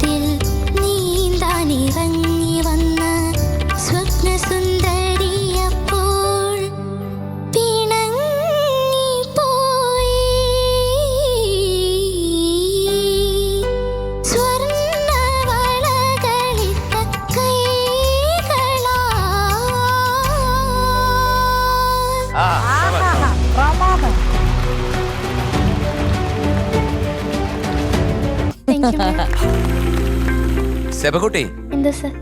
ti. സെബകുട്ടി എന്താ sir?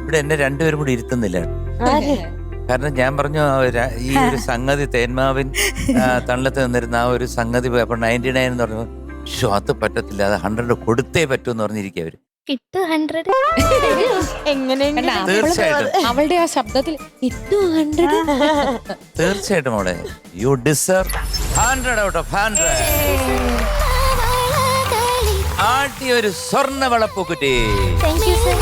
ഇവിടെ എന്നെ രണ്ടുപേരും കൂടി ഇരുത്തുന്നില്ല? കാരണം ഞാൻ പറഞ്ഞു ആ ഒരു- ഈ ഒരു സംഗതി തേന്മാവിൻ ആ, തണലത്ത് നിന്നിരുന്ന ആ ഒരു സംഗതി അപ്പൊ നയന്റി നയൻ എന്ന് പറഞ്ഞു "ശ്ശോ, അത് പറ്റത്തില്ല. അത് ഹൺഡ്രഡ് കൊടുത്തേ പറ്റൂ എന്ന് പറഞ്ഞിരിക്കുക അവർ. കിട്ടു ഹൺഡ്രഡ് എങ്ങനെയെങ്കിലും കണ്ടാ? തീർച്ചയായിട്ടും. അവളുടെ ആ ശബ്ദത്തിൽ ഇട്ടു ഹൺഡ്രഡ് തീർച്ചയായിട്ടും മോളെ. You deserve hundred out of hundred ആട്ടി ഒരു സ്വർണ വളപ്പൂക്കുറ്റി താങ്ക് സർ